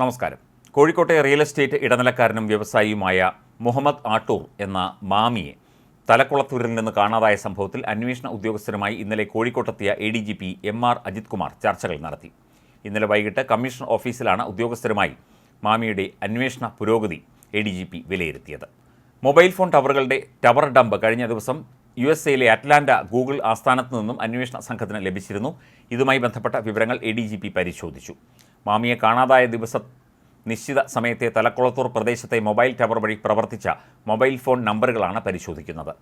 നമസ്കാരം. കോഴിക്കോട്ടെ real estate ഇടനിലക്കാരനും വ്യവസായിയുമായ മുഹമ്മദ് ആട്ടൂർ എന്ന മാമിയെ തലക്കുളത്തൂരിൽ നിന്ന് കാണാതായ സംഭവത്തിൽ അന്വേഷണ ഉദ്യോഗസ്ഥരുമായി ഇന്നലെ കോഴിക്കോട്ടെത്തിയ A D G P M R Ajith Kumar ചർച്ചകൾ നടത്തി. ഇന്നലെ വൈകിട്ട് കമ്മീഷൻ ഓഫീസിലാണ് ഉദ്യോഗസ്ഥരുമായി മാമിയുടെ അന്വേഷണ പുരോഗതി എ ഡി ജി പി വിലയിരുത്തിയത്. മൊബൈൽ ഫോൺ ടവറുകളുടെ ടവർ ഡംപ് കഴിഞ്ഞ ദിവസം യു എസ് എയിലെ അറ്റ്ലാന്റ ഗൂഗിൾ ആസ്ഥാനത്ത് നിന്നും അന്വേഷണ സംഘത്തിന് ലഭിച്ചിരുന്നു. ഇതുമായി ബന്ധപ്പെട്ട വിവരങ്ങൾ എ ഡി ജി പി പരിശോധിച്ചു. മാമിയെ കാണാതായ ദിവസം നിശ്ചിത സമയത്തെ തലക്കുളത്തൂർ പ്രദേശത്തെ മൊബൈൽ ടവർ വഴി പ്രവർത്തിച്ച മൊബൈൽ ഫോൺ നമ്പറുകളാണ് പരിശോധിക്കുന്നത്.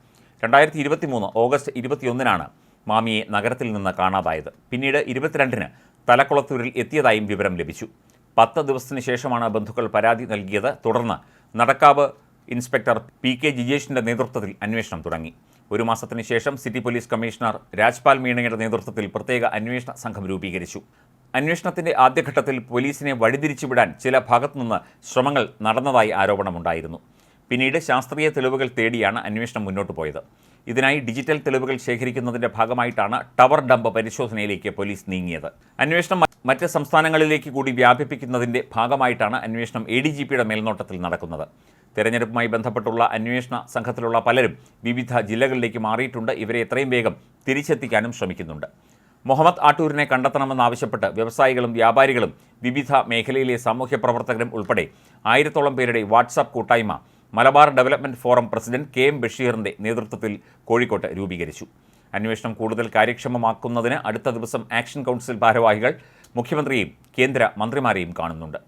രണ്ടായിരത്തി ഇരുപത്തി മൂന്ന് ഓഗസ്റ്റ് ഇരുപത്തിയൊന്നിനാണ് മാമിയെ നഗരത്തിൽ നിന്ന് കാണാതായത്. പിന്നീട് ഇരുപത്തിരണ്ടിന് തലക്കുളത്തൂരിൽ എത്തിയതായും വിവരം ലഭിച്ചു. പത്ത് ദിവസത്തിന് ശേഷമാണ് ബന്ധുക്കൾ പരാതി നൽകിയത്. തുടർന്ന് നടക്കാവ് ഇൻസ്പെക്ടർ പി കെ ജിജേഷിന്റെ നേതൃത്വത്തിൽ അന്വേഷണം തുടങ്ങി. ഒരു മാസത്തിന് ശേഷം സിറ്റി പോലീസ് കമ്മീഷണർ രാജ്പാൽ മീണയുടെ നേതൃത്വത്തിൽ പ്രത്യേക അന്വേഷണ സംഘം രൂപീകരിച്ചു. അന്വേഷണത്തിന്റെ ആദ്യഘട്ടത്തിൽ പോലീസിനെ വഴിതിരിച്ചുവിടാൻ ചില ഭാഗത്തുനിന്ന് ശ്രമങ്ങൾ നടന്നതായി ആരോപണമുണ്ടായിരുന്നു. പിന്നീട് ശാസ്ത്രീയ തെളിവുകൾ തേടിയാണ് അന്വേഷണം മുന്നോട്ട് പോയത്. ഇതിനായി ഡിജിറ്റൽ തെളിവുകൾ ശേഖരിക്കുന്നതിന്റെ ഭാഗമായിട്ടാണ് ടവർ ഡംപ് പരിശോധനയിലേക്ക് പോലീസ് നീങ്ങിയത്. അന്വേഷണം മറ്റ് സംസ്ഥാനങ്ങളിലേക്ക് കൂടി വ്യാപിപ്പിക്കുന്നതിന്റെ ഭാഗമായിട്ടാണ് അന്വേഷണം എ ഡി ജി പിയുടെ മേൽനോട്ടത്തിൽ നടക്കുന്നത്. തെരഞ്ഞെടുപ്പുമായി ബന്ധപ്പെട്ടുള്ള അന്വേഷണ സംഘത്തിലുള്ള പലരും വിവിധ ജില്ലകളിലേക്ക് മാറിയിട്ടുണ്ട്. ഇവരെ എത്രയും വേഗം തിരിച്ചെത്തിക്കാനും ശ്രമിക്കുന്നുണ്ട്. മുഹമ്മദ് ആട്ടൂരിനെ കണ്ടെത്തണമെന്നാവശ്യപ്പെട്ട് വ്യവസായികളും വ്യാപാരികളും വിവിധ മേഖലയിലെ സാമൂഹ്യ പ്രവർത്തകരും ഉൾപ്പെടെ ആയിരത്തോളം പേരുടെ വാട്സാപ്പ് കൂട്ടായ്മ Malabar development forum president K M ബഷീറിന്റെ നേതൃത്വത്തിൽ കോഴിക്കോട്ട് രൂപീകരിച്ചു. അന്വേഷണം കൂടുതൽ കാര്യക്ഷമമാക്കുന്നതിന് അടുത്ത ദിവസം ആക്ഷൻ കൗൺസിൽ ഭാരവാഹികൾ മുഖ്യമന്ത്രിയെയും കേന്ദ്ര മന്ത്രിമാരെയും കാണുന്നുണ്ട്.